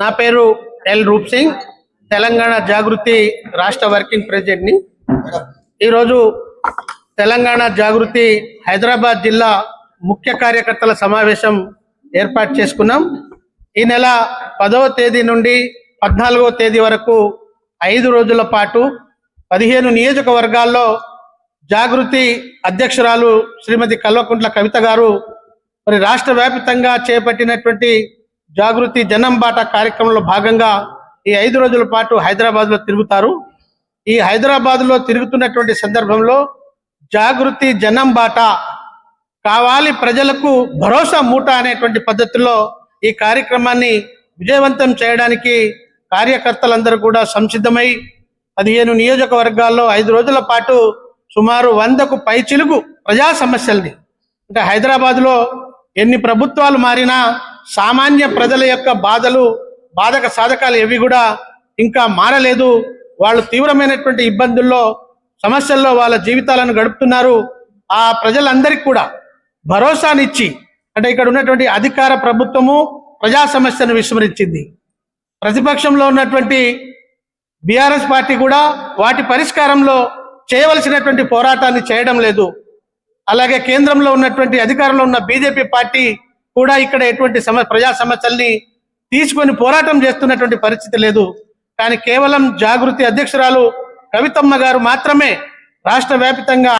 నా పేరు ఎల్ రూప్ సింగ్. తెలంగాణ జాగృతి రాష్ట్ర వర్కింగ్ ప్రెసిడెంట్ని. ఈరోజు తెలంగాణ జాగృతి హైదరాబాద్ జిల్లా ముఖ్య కార్యకర్తల సమావేశం ఏర్పాటు చేసుకున్నాం. ఈ నెల పదవ తేదీ నుండి పద్నాలుగవ తేదీ వరకు ఐదు రోజుల పాటు పదిహేను నియోజకవర్గాల్లో జాగృతి అధ్యక్షురాలు శ్రీమతి కల్వకుంట్ల కవిత గారు మరి రాష్ట్ర వ్యాప్తంగా చేపట్టినటువంటి జాగృతి జనం బాట కార్యక్రమంలో భాగంగా ఈ ఐదు రోజుల పాటు హైదరాబాద్లో తిరుగుతారు. ఈ హైదరాబాద్లో తిరుగుతున్నటువంటి సందర్భంలో జాగృతి జనం బాట కావాలి ప్రజలకు భరోసా మూట అనేటువంటి పద్ధతిలో ఈ కార్యక్రమాన్ని విజయవంతం చేయడానికి కార్యకర్తలందరూ కూడా సంసిద్ధమై పదిహేను నియోజకవర్గాల్లో ఐదు రోజుల పాటు సుమారు వందకు పైచిలుగు ప్రజా సమస్యల్ని. అంటే హైదరాబాద్లో ఎన్ని ప్రభుత్వాలు మారినా సామాన్య ప్రజల యొక్క బాధలు బాధక సాధకాలు ఏవి కూడా ఇంకా మారలేదు. వాళ్ళు తీవ్రమైనటువంటి ఇబ్బందుల్లో సమస్యల్లో వాళ్ళ జీవితాలను గడుపుతున్నారు. ఆ ప్రజలందరికీ కూడా భరోసానిచ్చి అంటే ఇక్కడ ఉన్నటువంటి అధికార ప్రభుత్వము ప్రజా సమస్యను విస్మరించింది. ప్రతిపక్షంలో ఉన్నటువంటి బీఆర్ఎస్ పార్టీ కూడా వాటి పరిష్కారంలో చేయవలసినటువంటి పోరాటాన్ని చేయడం లేదు. అలాగే కేంద్రంలో ఉన్నటువంటి అధికారంలో ఉన్న బీజేపీ పార్టీ కూడా ఇక్కడ ఎటువంటి సమ ప్రజా సమస్యల్ని తీసుకొని పోరాటం చేస్తున్నటువంటి పరిస్థితి లేదు. కానీ కేవలం జాగృతి అధ్యక్షురాలు కవితమ్మ గారు మాత్రమే రాష్ట్ర వ్యాప్తంగా